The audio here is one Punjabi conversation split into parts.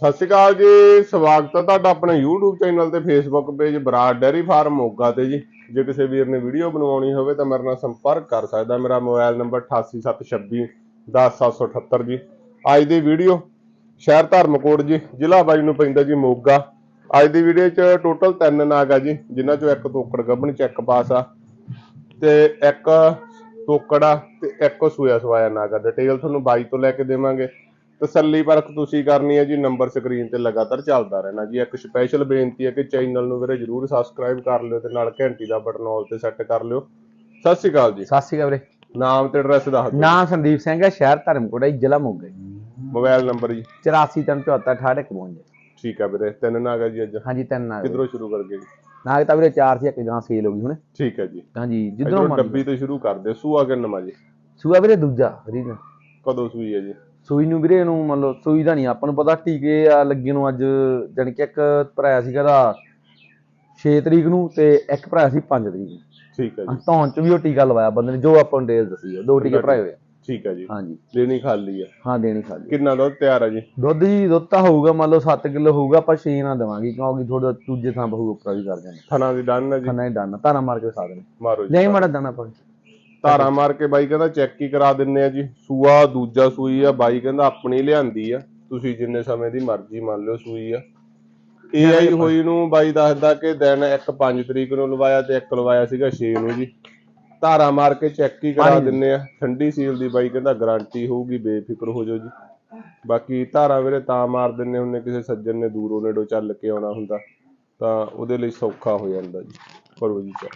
ਸਤਿ ਸ਼੍ਰੀ ਅਕਾਲ ਜੀ, ਸਵਾਗਤ ਹੈ ਤੁਹਾਡਾ ਆਪਣੇ YouTube ਚੈਨਲ ਤੇ Facebook page Brar dairy farm Moga ਤੇ ਜੀ। ਜੇ ਕਿਸੇ ਵੀਰ ਨੇ ਵੀਡੀਓ ਬਣਵਾਉਣੀ ਹੋਵੇ ਤਾਂ ਮੇਰੇ ਨਾਲ ਸੰਪਰਕ ਕਰ ਸਕਦਾ। ਮੇਰਾ ਮੋਬਾਈਲ ਨੰਬਰ 8876 10778 ਜੀ। ਅੱਜ ਦੀ ਵੀਡੀਓ ਸ਼ਹਿਰ ਧਰਮਕੋਟ ਜੀ, ਜ਼ਿਲ੍ਹਾ ਬਾਈ ਨੂੰ ਪੈਂਦਾ ਜੀ ਮੋਗਾ। ਅੱਜ ਦੀ ਵੀਡੀਓ 'ਚ ਟੋਟਲ ਤਿੰਨ ਨਾਗ ਆ ਜੀ, ਜਿਨ੍ਹਾਂ 'ਚੋਂ ਇੱਕ ਤੋਕੜ ਗੱਭਣ ਚੈੱਕ ਪਾਸ ਆ, ਤੇ ਇੱਕ ਤੋਕੜਾ ਤੇ ਇੱਕ ਸੂਆ ਸਵਾਇਆ ਨਾਗ ਆ। ਡਿਟੇਲ ਤੁਹਾਨੂੰ ਬਾਈ ਤੋਂ ਲੈ ਕੇ ਦੇਵਾਂਗੇ। ਤਸੱਲੀ ਪਰਖ ਤੁਸੀਂ ਕਰਨੀ ਹੈ ਜੀ ਨੰਬਰ ਸਕਰੀਨ ਤੇ ਲਗਾਤਾਰ ਚੱਲਦਾ ਰਹਿਣਾ ਜੀ। ਇੱਕ ਸਪੈਸ਼ਲ ਬੇਨਤੀ ਹੈ ਕਿ ਚੈਨਲ ਨੂੰ ਵੀਰੇ ਜਰੂਰ ਸਬਸਕ੍ਰਾਈਬ ਕਰ ਲਿਓ ਤੇ ਨਾਲ ਘੰਟੀ ਦਾ ਬਟਨ ਆਲ ਤੇ ਸੈੱਟ ਕਰ ਲਿਓ। ਸਤਿ ਸ਼੍ਰੀ ਅਕਾਲ ਜੀ। ਸਤਿ ਸ਼੍ਰੀ ਅਕਾਲ ਵੀਰੇ। ਨਾਮ ਤੇ ਐਡਰੈਸ ਦੱਸ ਦਿਓ। ਨਾਮ ਸੰਦੀਪ ਸਿੰਘ ਹੈ ਸ਼ਹਿਰ ਧਰਮਕੋਟ ਹੈ ਜ਼ਿਲ੍ਹਾ ਮੋਗਾ ਜੀ। ਮੋਬਾਈਲ ਨੰਬਰ ਜੀ। 843468 ਠੀਕ ਆ ਵੀਰੇ ਤਿੰਨ ਨਾਗਾ ਜੀ ਅੱਜ। ਹਾਂਜੀ ਤਿੰਨ ਨਾਗ। ਕਿਧਰੋਂ ਸ਼ੁਰੂ ਕਰਗੇ ਜੀ? ਨਾਗ ਤਾਂ ਵੀਰੇ ਚਾਰ ਸੀ ਇੱਕ ਗਾਂ ਸੇਲ ਹੋ ਗਈ ਹੁਣ। ਠੀਕ ਹੈ ਜੀ। ਹਾਂਜੀ ਜਿੱਧਰੋਂ ਮਰਜ਼ੀ। ਡੱਬੀ ਤੋਂ ਸ਼ੁਰੂ ਕਰਦੇ ਸੂਆ ਕਿੰਨਾ ਜੀ? ਸੂਆ ਵੀਰੇ ਦੂਜਾ ਰੀਜਨ ਕਦੋਂ ਸੂਈ ਹੈ ਜੀ? ਸੂਈ ਨੂੰ ਵੀਰੇ ਨੂੰ ਮੰਨ ਲਓ ਸੂਈ ਦਾ ਨਹੀਂ ਆਪਾਂ ਨੂੰ ਪਤਾ ਟੀਕੇ ਆ ਲੱਗੇ ਨੂੰ ਅੱਜ ਜਾਣੀ ਕਿ ਇੱਕ ਭਰਾਇਆ ਸੀਗਾ ਦਾ 6 ਤਰੀਕ ਨੂੰ ਤੇ ਇੱਕ ਭਰਾਇਆ ਸੀ 5 ਤਰੀਕ ਨੂੰ। ਠੀਕ ਹੈ ਜੀ। ਧੌਣ ਚ ਵੀ ਉਹ ਟੀਕਾ ਲਵਾਇਆ ਬੰਦੇ ਨੇ ਜੋ ਆਪਾਂ ਨੂੰ ਡੇਲ ਦੱਸੀ ਆ ਦੋ ਟੀਕੇ ਭਰਾਏ ਹੋਏ ਆ। ਠੀਕ ਹੈ ਜੀ। ਹਾਂਜੀ। ਦੇਣੀ ਖਾਲੀ ਆ। ਹਾਂ ਦੇਣੀ ਖਾਲੀ ਕਿੰਨਾ ਦੁੱਧ ਤਿਆਰ ਆ ਜੀ? ਦੁੱਧ ਜੀ ਦੁੱਧ ਤਾਂ ਹੋਊਗਾ ਮੰਨ ਲਓ 7 ਕਿਲੋ ਹੋਊਗਾ ਆਪਾਂ 6 ਨਾ ਦੇਵਾਂਗੇ ਕਿਉਂਕਿ ਥੋੜਾ ਦੂਜੇ ਥਾਂ ਬਹੁ ਉੱਪਰ ਵੀ ਕਰ ਜਾਂਦੇ। ਥਣਾ ਦੀ ਡਨ ਜੀ। ਖਾਣਾ ਹੀ ਡਾਨਾ ਤਾਰਾ ਮਾਰ ਕੇ ਖਾ ਦੇਣੇ। ਮਾਰੋ ਜੀ। ਲੈ ਮਾੜਾ ਦਾਣਾ ਪਾ ਧਾਰਾ ਮਾਰ ਕੇ ਬਾਈ ਕਹਿੰਦਾ ਚੈੱਕ ਹੀ ਕਰਾ ਦਿੰਨੇ ਆ ਜੀ। ਸੂਆ ਦੂਜਾ ਸੂਈ ਆ ਬਾਈ ਕਹਿੰਦਾ ਆਪਣੀ ਲਿਆਂਦੀ ਆ। ਤੁਸੀਂ ਜਿੰਨੇ ਸਮੇਂ ਦੀ ਮਰਜ਼ੀ ਮੰਨ ਲਿਓ ਸੂਈ ਆ। ਇਹ ਆਈ ਹੋਈ ਨੂੰ ਬਾਈ ਦੱਸਦਾ ਕਿ ਦਿਨ ਇੱਕ 5 ਤਰੀਕ ਨੂੰ ਲਵਾਇਆ ਤੇ ਇੱਕ ਲਵਾਇਆ ਸੀਗਾ 6 ਨੂੰ ਜੀ। ਧਾਰਾ ਮਾਰ ਕੇ ਚੈੱਕ ਹੀ ਕਰਾ ਦਿੰਨੇ ਆ। ਠੰਡੀ ਸੀਲ ਦੀ ਬਾਈ ਕਹਿੰਦਾ ਗਾਰੰਟੀ ਹੋਊਗੀ ਬੇਫਿਕਰ ਹੋ ਜਾਓ ਜੀ। ਬਾਕੀ ਧਾਰਾ ਵੀਰੇ ਤਾਂ ਮਾਰ ਦਿੰਨੇ ਹੁੰਨੇ ਕਿਸੇ ਸੱਜਣ ਨੇ ਦੂਰੋਂ ਨੇੜੋਂ ਚੱਲ ਕੇ ਆਉਣਾ ਹੁੰਦਾ ਤਾਂ ਉਹਦੇ ਲਈ ਸੌਖਾ ਹੋ ਜਾਂਦਾ ਜੀ। ਕਰੋ ਜੀ check।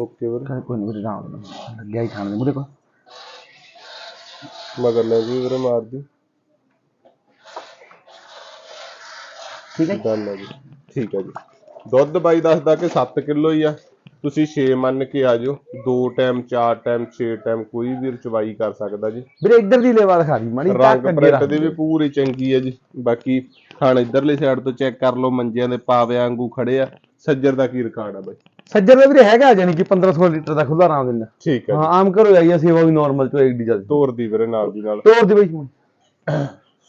ਓਕੇ ਵੀਰੇ। ਕੋਈ ਨਹੀਂ ਵੀਰੇ ਰਾਮ ਲੱਗਿਆ ਹੀ ਖਾਣ ਦੇ ਮੁਰੇ ਕੋ ਮਗਰ ਲੈ ਜੀ ਵੀਰੇ ਮਾਰ ਦੀ। ਠੀਕ ਹੈ ਗੱਲ ਹੈ ਜੀ। ਠੀਕ ਹੈ ਜੀ। ਦੁੱਧ ਬਾਈ ਦੱਸਦਾ ਕਿ 7 ਕਿਲੋ ਹੀ ਆ। ਤੁਸੀਂ 6 ਮੰਨ ਕੇ ਆ ਜਾਓ। 2 ਟਾਈਮ 4 ਟਾਈਮ 6 ਟਾਈਮ ਕੋਈ ਵੀ ਰਚਵਾਈ ਕਰ ਸਕਦਾ ਜੀ। ਵੀਰੇ ਇੱਧਰ ਦੀ ਲੇਵਾ ਦਿਖਾ ਦੀ ਮਾੜੀ ਰੰਗ ਟੱਕ ਅੱਗੇ ਪ੍ਰਿੰਟ ਰੱਖ ਦੀ ਵੀ ਪੂਰੀ ਚੰਗੀ ਹੈ ਜੀ। ਬਾਕੀ ਖਾਣ ਇਧਰਲੀ ਸਾਈਡ ਤੋਂ ਚੈੱਕ ਕਰ ਲਓ ਮੰਜਿਆਂ ਦੇ ਪਾਵਿਆਂ ਵਾਂਗੂ ਖੜੇ ਆ। ਸੱਜਰ ਦਾ ਕੀ ਰਿਕਾਰਡ ਆ ਬਾਈ? ਸੱਜਰ ਦਾ ਵੀਰੇ ਹੈਗਾ ਜਾਨੀ ਕਿ 1500 ਲੀਟਰ ਦਾ ਖੁੱਲਾ ਆਰਾਮ ਦਿੰਦਾ। ਠੀਕ ਹੈ ਹਾਂ ਆਮ ਘਰੋਂ ਆਈ ਆ ਸੇਵਾ ਵੀ ਨਾਰਮਲ ਚੋ ਇੱਕ ਚੱਲਦੀ ਤੋਰ ਦੀ ਵੀਰੇ ਨਾਲ ਦੀ ਨਾਲ। ਤੋਰ ਦੇ ਬਈ।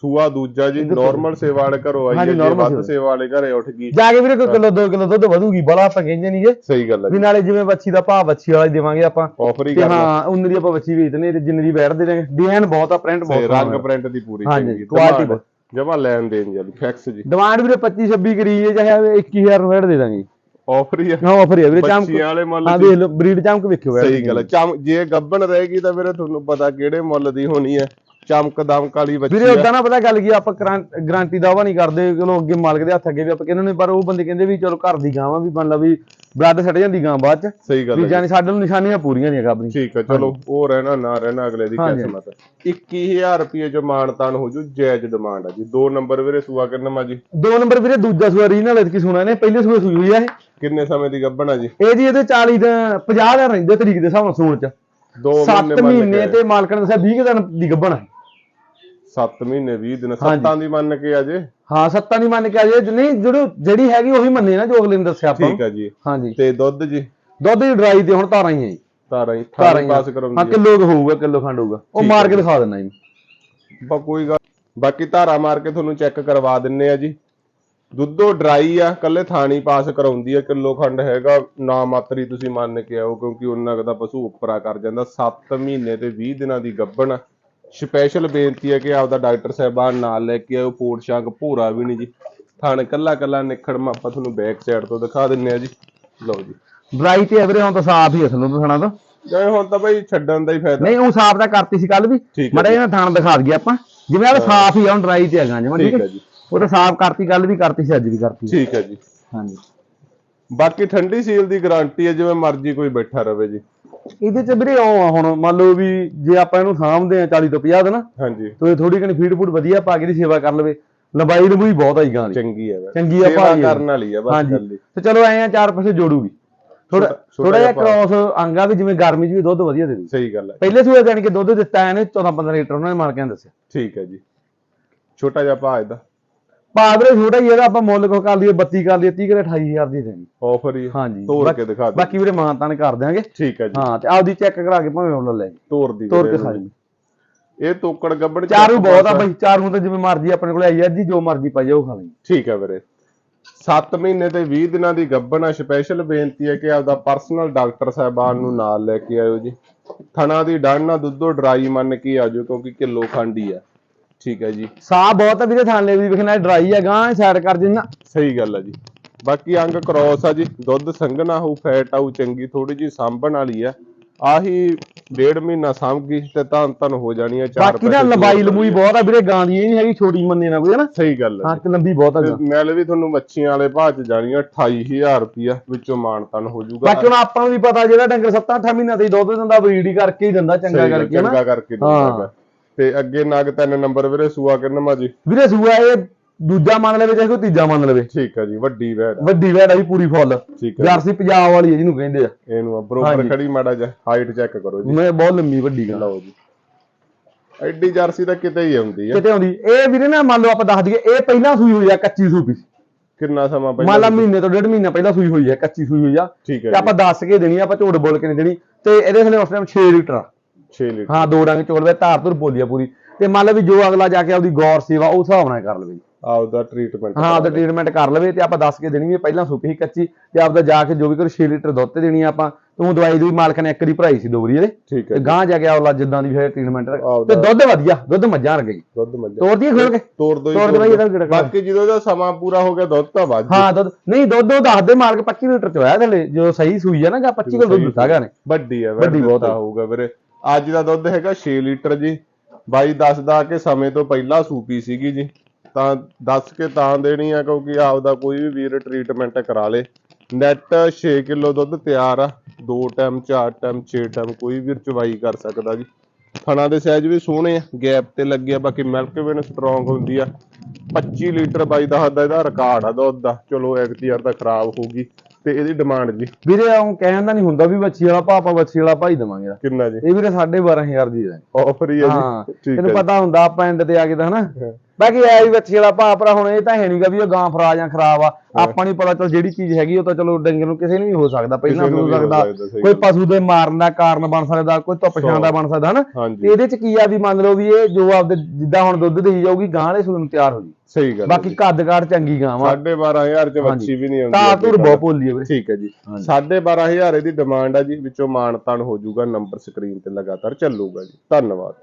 ਸੂਆ ਦੂਜਾ ਜੀ ਨਾਰਮਲ ਸੇਵਾ ਵਾਲੇ ਘਰੋਂ ਆਈ ਹੈ ਜੇ ਵੱਧ ਸੇਵਾ। ਵਾਲੇ ਘਰੇ ਉੱਠ ਗਈ। ਜਾ ਕੇ ਵੀਰੇ ਕੋਈ ਕਿਲੋ 2 ਕਿਲੋ ਦੁੱਧ ਵਧੂਗੀ ਬੜਾ ਆਪਾਂ ਕਹਿੰਦੇ ਨਹੀਂ ਜੇ। ਸਹੀ ਗੱਲ ਹੈ ਵੀ ਨਾਲੇ ਜਿਵੇਂ ਬੱਚੀ ਦਾ ਭਾਅ ਬੱਚੀ ਵਾਲਾ ਦੇਵਾਂਗੇ ਆਪਾਂ। ਆਫਰ ਹੀ ਤੇ ਕਰਨਾ ਹਾਂ ਉਨੀ ਦੀ ਆਪਾਂ ਬੱਚੀ ਵੇਚਦੇ ਤੇ ਜਿੰਨੇ ਦੀ ਬੈਠ ਦੇ ਨੇ। ਡਿਜ਼ਾਈਨ ਬਹੁਤ ਆ ਪ੍ਰਿੰਟ ਬਹੁਤ ਰੰਗ ਪ੍ਰਿੰਟ ਦੀ ਪੂਰੀ ਹਾਂਜੀ, ਬਹੁਤ। ਜਮਾ ਲੈਣ ਦੇਣ ਜੀ ਫੈਕਸ ਜੀ। ਡਿਮਾਂਡ ਵੀਰੇ 25 26 ਕਰੀ ਹੈ ਚਾਹੇ 21000 ਰੁਪਏ ਦੇ ਦਾਂਗੇ। ਆਫਰ ਹੀ ਆ। ਹਾਂ ਆਫਰ ਹੈ ਵੀਰੇ ਚਮਕ ਬੱਚੀਆਂ ਵਾਲੇ ਮੁੱਲ ਹਾਂ ਲਓ ਬਰੀਡ ਚਮਕ ਵੇਖਿਓ ਯਾਰ ਸਹੀ ਗੱਲ ਹੈ ਚਮ ਜੇ ਗੱਬਣ ਰਹੇਗੀ ਤਾਂ ਵੀਰੇ ਤੁਹਾਨੂੰ ਪਤਾ ਕਿਹੜੇ ਮੁੱਲ ਦੀ ਹੋਣੀ ਹੈ ਚਮਕ ਦਮਕ ਵਾਲੀ ਬੱਚੀ ਵੀਰੇ ਆ। ਉਦਾਂ ਨਾ ਪਤਾ ਗੱਲ ਕੀ ਆ, ਆਪਾਂ ਗਾਰੰਟੀ ਦਾਵਾ ਨਹੀਂ ਕਰਦੇ ਚਲੋ ਅੱਗੇ ਮਾਲਕ ਦੇ ਹੱਥ ਅੱਗੇ ਵੀ ਆਪਾਂ ਕਹਿੰਦੇ ਨੇ ਪਰ ਉਹ ਬੰਦੇ ਕਹਿੰਦੇ ਵੀ ਚਲੋ ਘਰ ਦੀ ਗਾਂ ਵਾ ਮੰਨ ਲਾ ਵੀ ਬਲੱਡ ਸੱਟ ਜਾਂਦੀ ਗਾਂ ਬਾਅਦ ਚ। ਸਹੀ ਗੱਲ ਵੀ ਹੈ ਜਾਨੀ ਸਾਡੇ ਨੂੰ ਨਿਸ਼ਾਨੀਆਂ ਪੂਰੀਆਂ ਨਹੀਂ ਗੱਬ ਠੀਕ ਹੈ ਚਲੋ ਉਹ ਰਹਿਣਾ ਨਾ ਰਹਿਣਾ ਅਗਲੇ ਦੀ ਹਾਂਜੀ। ਕਿਸਮਤ 21000 ਰੁਪਏ ਜੋ ਮਾਨਤਾਨ ਹੋ ਜੂ ਜਾਇਜ਼ ਡਿਮਾਂਡ ਆ ਜੀ। ਦੋ ਨੰਬਰ ਵੀਰੇ ਸੂਆ ਕਿੰਨਾ ਜੀ ਦੋ ਨੰਬਰ ਵੀਰੇ ਦੂਜਾ ਸੂਆ ਰੀਜਨਲ ਐਤਕੀ ਸੁਣਾ ਨੇ ਪਹਿਲੇ ਸੂਏ ਸੂਈ ਹੋਈ ਆ ਇਹ। ਕਿੰਨੇ ਸਮੇਂ ਦੀ ਗੱਬਣ ਆ ਜੀ? ਇਹ ਜੀ ਇਹਦੇ 40 ਦਾ 50 ਦਾ ਰਹਿੰਦੇ ਤਰੀਕ ਦੇ ਹਿਸਾਬ ਨਾਲ ਸੂਣ ਚ। ਦੋ 7 ਮੰਨ ਮਹੀਨੇ ਕੇ ਤੇ ਮਾਲਕ ਨੇ ਦੱਸਿਆ 20 ਕੁ ਦਿਨ ਦੀ ਗੱਭਣ 7 ਮਹੀਨੇ 20 ਦਿਨ। ਸੱਤਾਂ ਦੀ ਮੰਨ ਕੇ ਆ ਜੇ? ਹਾਂ ਸੱਤਾਂ ਦੀ ਮੰਨ ਕੇ ਆ ਜੇ। ਨਹੀਂ ਜਿਹੜੀ ਜਿਹੜੀ ਹੈਗੀ ਉਹੀ ਮੰਨੇ ਨਾ ਜੋ ਅਗਲੇ ਨੇ ਦੱਸਿਆ ਆਪਾਂ। ਠੀਕ ਆ ਜੀ। ਹਾਂਜੀ। ਤੇ ਦੁੱਧ ਜੀ? ਦੁੱਧ ਦੀ ਡਰਾਈ ਤੇ ਹੁਣ ਧਾਰਾਂ ਹੀ ਹੈ ਜੀ। ਤਾਰਾਂ ਹੀ ਹੀ ਪਾਸ ਕਰਾਉਂਦੀ ਹੈ ਕਿਲੋ ਹੋਊਗਾ ਕਿਲੋ ਖੰਡ ਹੋਊਗਾ। ਉਹ ਮਾਰ ਕੇ ਦਿਖਾ ਦਿੰਦਾ ਜੀ। ਬਾ ਕੋਈ ਗੱਲ ਬਾਕੀ ਧਾਰਾ ਮਾਰ ਕੇ ਤੁਹਾਨੂੰ ਚੈੱਕ ਕਰਵਾ ਦਿੰਨੇ ਆ ਜੀ। ਦੁੱਧੋ ਡਰਾਈ ਆ ਕੱਲੇ ਥਾਣੀ ਪਾਸ ਕਰਾਉਂਦੀ ਆ ਕਿਲੋ ਖੰਡ ਹੈਗਾ ਨਾ ਮਾਤਰੀ ਤੁਸੀਂ ਮੰਨ ਕੇ ਆਓ ਕਿਉਂਕਿ ਉਹਨਾਂ ਦਾ ਪਸ਼ੂ ਉੱਪਰਾ ਕਰ ਜਾਂਦਾ 7 ਮਹੀਨੇ ਤੇ 20 ਦਿਨਾਂ ਦੀ ਗੱਭਣ। ਸਪੈਸ਼ਲ ਬੇਨਤੀ ਹੈ ਕਿ ਆਪਦਾ ਡਾਕਟਰ ਸਾਹਿਬਾਨ ਨਾਲ ਲੈ ਕੇ ਆਓ ਪੋਟ ਸ਼ਾਂਕ ਭੂਰਾ ਵੀ ਨਹੀਂ ਜੀ। ਥਣ ਕੱਲਾ ਕੱਲਾ ਨਿਖੜਮਾ ਆਪਾਂ ਤੁਹਾਨੂੰ ਬੈਕ ਸਾਈਡ ਤੋਂ ਦਿਖਾ ਦਿੰਨੇ ਆ ਜੀ। ਲਓ ਜੀ। ਡਰਾਈ ਤੇ ਵੀਰੇ ਹੁਣ ਤਾਂ ਸਾਫ਼ ਹੀ ਅਸਲ ਨੂੰ ਦੱਸਣਾ ਤਾਂ। ਜੇ ਹੁਣ ਤਾਂ ਬਈ ਛੱਡਣ ਦਾ ਹੀ ਫਾਇਦਾ। ਨਹੀਂ ਉਹ ਸਾਫ਼ ਤਾਂ ਕਰਤੀ ਸੀ ਕੱਲ ਵੀ। ਮੜਾ ਇਹਨਾਂ ਥਾਣ ਦਿਖਾ ਦਈਏ ਆਪਾਂ। ਜਿਵੇਂ ਆ ਸਾਫ਼ ਹੀ ਆ ਹੁਣ ਡਰਾਈ ਤੇ ਹੈਗਾ ਜਮਾ ਠੀਕ ਹੈ ਜੀ। ਉਹ ਤਾਂ ਸਾਫ਼ ਕਰਤੀ ਕੱਲ ਵੀ ਕਰਤੀ ਸੀ ਅੱਜ ਵੀ ਕਰਤੀ ਠੀਕ ਹੈ ਜੀ। ਹਾਂਜੀ। ਬਾਕੀ ਠੰਡੀ ਸੀਲ ਦੀ ਗਾਰੰਟੀ ਹੈ ਜਿਵੇਂ ਮਰਜ਼ੀ ਕੋਈ ਬੈਠਾ ਰਵੇ ਜੀ। ਇਹਦੇ ਚ ਵੀਰੇ ਉਹ ਆ ਹੁਣ ਮੰਨ ਲਓ ਵੀ ਜੇ ਆਪਾਂ ਇਹਨੂੰ ਸਾਂਭਦੇ ਆ 40 ਤੋਂ 50 ਦਿਨ ਹਾਂਜੀ। ਤੇ ਥੋੜੀ ਕਣੀ ਫੀਡ ਫੂਡ ਵਧੀਆ ਪਾ ਕੇ ਦੀ ਸੇਵਾ ਕਰ ਲਵੇ। ਲੰਬਾਈ ਲੰਬੂਈ ਬਹੁਤ ਆਈ ਗਾਂ ਦੀ। ਚੰਗੀ ਹੈ ਵੈਸੇ। ਚੰਗੀ ਆ ਸੇਵਾ। ਕਰਨ ਵਾਲੀ ਆ ਬਸ ਹਾਂਜੀ। ਗੱਲ ਹੀ। ਤੇ ਚਲੋ ਐ ਆ ਚਾਰ ਪਾਸੇ ਜੋੜੂਗੀ। ਥੋੜਾ ਛੋਟਾ- ਥੋੜਾ ਜਿਹਾ ਜਿਹਾ ਕ੍ਰਾਸ ਅੰਗਾ ਵੀ ਜਿਵੇਂ ਗਰਮੀ 'ਚ ਵੀ ਦੁੱਧ ਵਧੀਆ ਦੇ ਦੂ। ਸਹੀ ਗੱਲ ਹੈ ਪਹਿਲੇ ਸੂਏ ਜਾਣੀ ਕਿ ਦੁੱਧ ਦਿੱਤਾ ਇਹਨੇ 14 15 ਲੀਟਰ ਉਹਨਾਂ ਨੇ ਮਾਲਕਾਂ ਨੇ ਦੱਸਿਆ। ਠੀਕ ਹੈ ਜੀ। ਛੋਟਾ ਜਿਹਾ ਭਾਅ ਇਹਦਾ। ਪਾਦਰੇ ਛੋਟਾ ਹੀ ਇਹਦਾ ਆਪਾਂ ਮੁੱਲ ਕੋ ਕਰ ਲਈਏ 32 ਕਰ ਲਈਏ 30 ਕਰੇ 28000 ਦੀ ਦੇਣੀ। ਆਫਰ ਹੀ ਹਾਂਜੀ ਬਾਕੀ- ਕੇ ਦਿਖਾ ਦਿਓ। ਬਾਕੀ ਵੀਰੇ ਮਾਨਤਾਨ ਕਰ ਦਿਆਂਗੇ। ਠੀਕ ਹੈ ਜੀ। ਹਾਂ ਤੇ ਆਪਦੀ ਚੈੱਕ ਕਰਾ ਕੇ ਭਾਵੇਂ ਮੁੱਲ ਲੈ ਜੀ ਤੋੜ ਦੀ ਤੋੜ ਵੀਰੇ ਕੇ। ਖਾਈ ਇਹ ਤੋਕੜ ਗੱਬੜ ਚਾਰੂ ਬਹੁਤ ਆ ਬਈ ਚਾਰੂ ਤਾਂ ਜਿਵੇਂ ਮਰਜ਼ੀ ਆਪਣੇ ਕੋਲ ਆਈ ਆ ਜੀ ਜੋ ਮਰਜ਼ੀ ਪਾਈ ਜਾਓ ਖਾ ਲਈ ਠੀਕ ਹੈ ਵੀਰੇ। 7 ਮਹੀਨੇ ਤੇ 20 ਦਿਨਾਂ ਦੀ ਗੱਬਣ ਆ ਸਪੈਸ਼ਲ ਬੇਨਤੀ ਹੈ ਕਿ ਆਪਦਾ ਪਰਸਨਲ ਡਾਕਟਰ ਸਾਹਿਬਾਨ ਨੂੰ ਨਾਲ ਲੈ ਕੇ ਆਇਓ ਜੀ। ਥਣਾ ਦੀ ਡਾਣਾ ਦੁੱਧੋ ਡਰਾਈ ਮੰਨ ਕੇ ਆਜੋ ਕਿਉਂਕਿ ਕਿਲੋ ਖੰਡੀ ਆ। ਠੀਕ ਹੈ ਜੀ। ਸਾਹ ਬਹੁਤ ਆ ਵੀਰੇ ਥਾਲੇ ਵੀ ਵੇਖਣਾ ਡਰਾਈ ਆ ਗਾਂ ਸਾਈਡ ਕਰ ਦਿੰਦਾ ਸਹੀ ਗੱਲ ਆ ਜੀ। ਬਾਕੀ ਅੰਗ ਕ੍ਰੋਸ ਆ ਜੀ ਦੁੱਧ ਸੰਘਣਾ ਹੋਊ ਫੈਟ ਆਊ ਚੰਗੀ ਥੋੜੀ ਜੀ ਸਾਂਭਣ ਵਾਲੀ ਆ। ਆਹੀ ਡੇਢ ਮਹੀਨਾ ਸਾਂਭ ਗਈ ਤੇ ਤਾਂ ਤਨ ਹੋ ਜਾਣੀ ਆ ਚਾਰ ਬਾਕੀ ਨਾ ਲੰਬਾਈ ਲੰਬੂਈ ਬਹੁਤ ਆ ਵੀਰੇ ਗਾਂ ਦੀ ਇਹ ਨਹੀਂ ਹੈਗੀ ਛੋਟੀ ਮੰਨੇ ਨਾ ਕੋਈ ਨਾ? ਸਹੀ ਗੱਲ ਹਾਂ ਤੇ ਲੰਬੀ ਬਹੁਤ ਆ। ਮੈਲ ਵੀ ਤੁਹਾਨੂੰ ਮੱਛੀਆਂ ਵਾਲੇ ਭਾਅ ਚ ਜਾਣੀ ਆ 28000 ਰੁਪਿਆ ਵਿੱਚੋਂ ਮਾਣ ਤਨ ਹੋ ਜਾਊਗਾ। ਬਾਕੀ ਹੁਣ ਆਪਾਂ ਨੂੰ ਵੀ ਪਤਾ ਜਿਹੜਾ ਡੰਗਰ 7-8 ਮਹੀਨਿਆਂ ਤੇ ਹੀ ਦੁੱਧ ਦਿੰਦਾ ਬਰੀਡ ਹੀ ਕਰਕੇ ਹੀ ਦਿੰਦਾ ਚੰਗਾ ਕਰਕੇ ਨਾ? ਚੰਗਾ ਕਰਕੇ ਦਿੰਦਾਗਾ ਤੇ ਅੱਗੇ ਨਗ ਤਿੰਨ ਨੰਬਰ ਵੀਰੇ ਸੂਆ ਕਿੰਨਾ ਜੀ ਵੀਰੇ ਸੂਆ ਇਹ ਦੂਜਾ ਮੰਨ ਲਵੇ ਚਾਹੇ ਕੋਈ ਤੀਜਾ ਮੰਨ ਲਵੇ। ਠੀਕ ਆ ਜੀ ਵੱਡੀ ਵੈੜ ਆ, ਵੱਡੀ ਵੈੜ ਆ ਵੀ ਪੂਰੀ ਫੁੱਲ। ਠੀਕ ਆ ਜਰਸੀ ਪੰਜਾਬ ਵਾਲੀ ਹੈ ਜਿਹਨੂੰ ਕਹਿੰਦੇ ਆ। ਇਹਨੂੰ ਆ ਬਰੋਬਰ ਹਾਂਜੀ। ਖੜੀ ਮਾੜਾ ਜਿਹਾ ਹਾਈਟ ਚੈੱਕ ਕਰੋ ਜੀ। ਮੈਂ ਬਹੁਤ ਲੰਮੀ ਵੱਡੀ ਗਾਂ ਲਓ ਜੀ। ਐਡੀ ਜਰਸੀ ਤਾਂ ਕਿਤੇ ਹੀ ਆਉਂਦੀ ਆ। ਕਿਤੇ ਆਉਂਦੀ। ਇਹ ਵੀਰੇ ਨਾ ਮੰਨ ਲਓ ਆਪਾਂ ਦੱਸ ਦਈਏ ਇਹ ਪਹਿਲਾਂ ਸੂਈ ਹੋਈ ਆ ਕੱਚੀ ਸੂਪੀ ਕਿੰਨਾ ਸਮਾਂ ਮੰਨ ਲਾ ਪਹਿਲਾਂ ਮਹੀਨੇ ਤੋਂ ਡੇਢ ਮਹੀਨਾ ਪਹਿਲਾਂ ਸੂਈ ਹੋਈ ਆ ਕੱਚੀ ਸੂਈ ਹੋਈ ਆ। ਠੀਕ ਹੈ ਤੇ ਆਪਾਂ ਦੱਸ ਕੇ ਦੇਣੀ ਆ, ਆਪਾਂ ਝੋੜ ਬੋਲ ਕੇ ਨਹੀਂ ਦੇਣੀ। ਤੇ ਇਹਦੇ ਥੱਲੇ ਉਸ ਟਾਈਮ 6 ਲੀਟਰ ਆ। 6 ਲੀਟਰ। ਹਾਂ ਦੋ ਡੰਗ ਚੋੜ ਵੇ ਧਾਰ ਧੁਰ ਬੋਲੀ ਆ ਪੂਰੀ। ਤੇ ਮੰਨ ਲਓ ਵੀ ਜੋ ਅਗਲਾ ਜਾ ਕੇ ਆਪਦੀ ਗੌਰ ਸੇਵਾ ਉਸ ਹਿਸਾਬ ਨਾਲ ਕਰ ਲਵੇ। ਜੀ। ਆਪਦਾ ਟ੍ਰੀਟਮੈਂਟ ਹਾਂ ਆਪਦਾ ਟ੍ਰੀਟਮੈਂਟ ਕਰ ਲਵੇ ਤੇ ਆਪਾਂ ਦੱਸ ਕੇ ਦੇਣੀ ਵੀ ਪਹਿਲਾਂ ਸੁੱਕੀ ਕੱਚੀ ਤੇ ਆਪਦਾ ਜਾ ਕੇ ਜੋ ਵੀ ਕਰ 6 ਲੀਟਰ ਦੁੱਧ ਤੇ ਦੇਣੀ ਆ ਆਪਾਂ। ਤੂੰ ਦਵਾਈ ਦੀ ਮਾਲਕ ਨੇ ਇੱਕ ਦੀ ਭਰਾਈ ਸੀ ਦੋ ਵਾਰੀ ਇਹਦੇ। ਠੀਕ ਤੇ ਹੈ ਗਾਂ ਜਾ ਕੇ ਆਉਲਾ ਜਿੱਦਾਂ ਦੀ ਫਿਰ ਟ੍ਰੀਟਮੈਂਟ ਤੇ ਦੁੱਧ ਵਧੀਆ ਦੁੱਧ ਮੱਝਾਂ ਰਗੇ ਦੁੱਧ ਮੱਝ। ਤੋੜ ਦੀ ਖੋਲ ਕੇ। ਤੋੜ ਦੋ ਤੋੜ ਇਹਦਾ। ਬਾਕੀ ਜਦੋਂ ਦਾ ਸਮਾਂ ਪੂਰਾ ਹੋ ਗਿਆ ਦੁੱਧ ਤਾਂ ਵੱਧ ਹਾਂ ਦੁੱਧ ਨਹੀਂ ਦੁੱਧ ਉਹ ਦੱਸਦੇ ਮਾਲਕ 25 ਲੀਟਰ ਚ ਹੋਇਆ ਥੱਲੇ। ਜੋ ਸਹੀ ਸੂਈ ਆ ਨਾ ਗਾ 25 ਕਿਲੋ ਦੁੱਧ ਦਿੱਤਾ ਗਾ ਨੇ। ਵੱਡੀ ਹੈ ਵੱਡੀ ਬਹੁਤ ਹੈ। ਹੋਊਗਾ ਵੀਰੇ। ਅੱਜ ਦਾ ਦੁੱਧ ਹੈਗਾ 6 ਲੀਟਰ ਜੀ। ਬਾਈ ਦੱਸਦਾ ਕਿ ਸਮੇਂ ਤੋਂ ਪਹਿਲਾਂ ਸੂਪੀ ਸੀਗੀ ਜੀ। ਤਾਂ ਦੱਸ ਕੇ ਤਾਂ ਦੇਣੀ ਆ ਕਿਉਂਕਿ ਆਪਦਾ ਕੋਈ ਵੀ ਵੀਰ ਟ੍ਰੀਟਮੈਂਟ ਕਰਾ ਲੇ। ਨੈਟ 6 ਕਿਲੋ ਦੁੱਧ ਤਿਆਰ ਆ। ਦੋ ਟਾਈਮ ਚਾਰ ਟਾਈਮ 6 ਟਾਈਮ ਕੋਈ ਵੀਰ ਚਵਾਈ ਕਰ ਸਕਦਾ ਜੀ। ਥਣਾ ਦੇ ਸਾਈਜ਼ ਵੀ ਸੋਹਣੇ ਆ। ਗੈਪ ਤੇ ਲੱਗੇ ਆ, ਬਾਕੀ ਮਿਲਕ ਵੇਨ ਸਟਰੋਂਗ ਹੁੰਦੀ ਆ। 25 ਲੀਟਰ ਬਾਈ ਦਾ ਹੱਦਾ ਇਹਦਾ ਰਿਕਾਰਡ ਆ ਦੁੱਧ ਦਾ। ਚਲੋ ਐਕਟੀਆਰ ਤਾਂ ਖਰਾਬ ਹੋਊਗੀ ਤੇ ਇਹਦੀ ਡਿਮਾਂਡ ਜੀ? ਵੀਰੇ ਉਹ ਕਹਿਣ ਦਾ ਨਹੀਂ ਹੁੰਦਾ ਵੀ ਬੱਚੀ ਵਾਲਾ ਪਾਪਾ ਬੱਚੀ ਵਾਲਾ ਭਾਈ ਦਵਾਂਗੇ ਇਹਦਾ। ਕਿੰਨਾ ਜੀ? ਇਹ ਵੀਰੇ 12500 ਦੀ ਹੈ ਆਫਰ ਹੀ ਹੈ ਜੀ। ਠੀਕ ਤੈਨੂੰ ਪਤਾ ਹੁੰਦਾ ਆਪਾਂ ਐਂਡ ਤੇ ਆ ਕੇ ਤਾਂ ਹਨਾ। ਬਾਕੀ ਐ ਵੀ ਬੱਚੇ ਵਾਲਾ ਭਾ ਭਰਾ ਹੁਣ ਇਹ ਤਾਂ ਹੈ ਨਹੀਂਗਾ ਵੀ ਉਹ ਗਾਂ ਫਰਾ ਜਾਂ ਖਰਾਬ ਆ। ਆਪਾਂ ਨੂੰ ਪਤਾ ਚੱਲ ਜਿਹੜੀ ਚੀਜ਼ ਹੈਗੀ ਉਹ ਤਾਂ ਚਲੋ ਡੰਗਰ ਨੂੰ ਕਿਸੇ ਨੂੰ ਵੀ ਹੋ ਸਕਦਾ ਪਹਿਲਾਂ ਹੋ ਹੋ ਸਕਦਾ। ਕੋਈ। ਪਸ਼ੂ ਦੇ ਮਾਰਨ ਦਾ ਕਾਰਨ ਬਣ ਸਕਦਾ ਕੋਈ ਧੁੱਪ ਛਾਂ ਦਾ ਬਣ ਸਕਦਾ ਹਨਾ? ਇਹਦੇ ਚ ਕੀ ਆ ਵੀ ਮੰਨ ਲਓ ਵੀ ਇਹ ਜੋ ਆਪਦੇ ਜਿੱਦਾਂ ਹੁਣ ਦੁੱਧ ਦੇਈ ਜਾਊਗੀ ਗਾਂ ਵਾਲੇ ਸੂਨ ਤਿਆਰ ਹੋ ਜੀ ਸਹੀ ਗੱਲ ਬਾਕੀ ਕੱਦ ਕਾਠ ਚੰਗੀ ਗਾਂ ਵਾ। 12500 ਚ ਵੱਛੀ ਵੀ ਨਹੀਂ ਆਉਂਦੀ ਤਾਂ ਤੁਰ। ਬਹੁਤ ਭੋਲੀ ਵੀਰੇ। ਠੀਕ ਹੈ ਜੀ। 12500 ਇਹਦੀ ਡਿਮਾਂਡ ਆ ਜੀ ਵਿੱਚੋਂ ਮਾਨ ਤਾਨ ਹੋ ਜਾਊਗਾ ਨੰਬਰ ਸਕਰੀਨ ਤੇ ਲਗਾਤਾਰ ਚੱਲੂਗਾ ਜੀ। ਧੰਨਵਾਦ।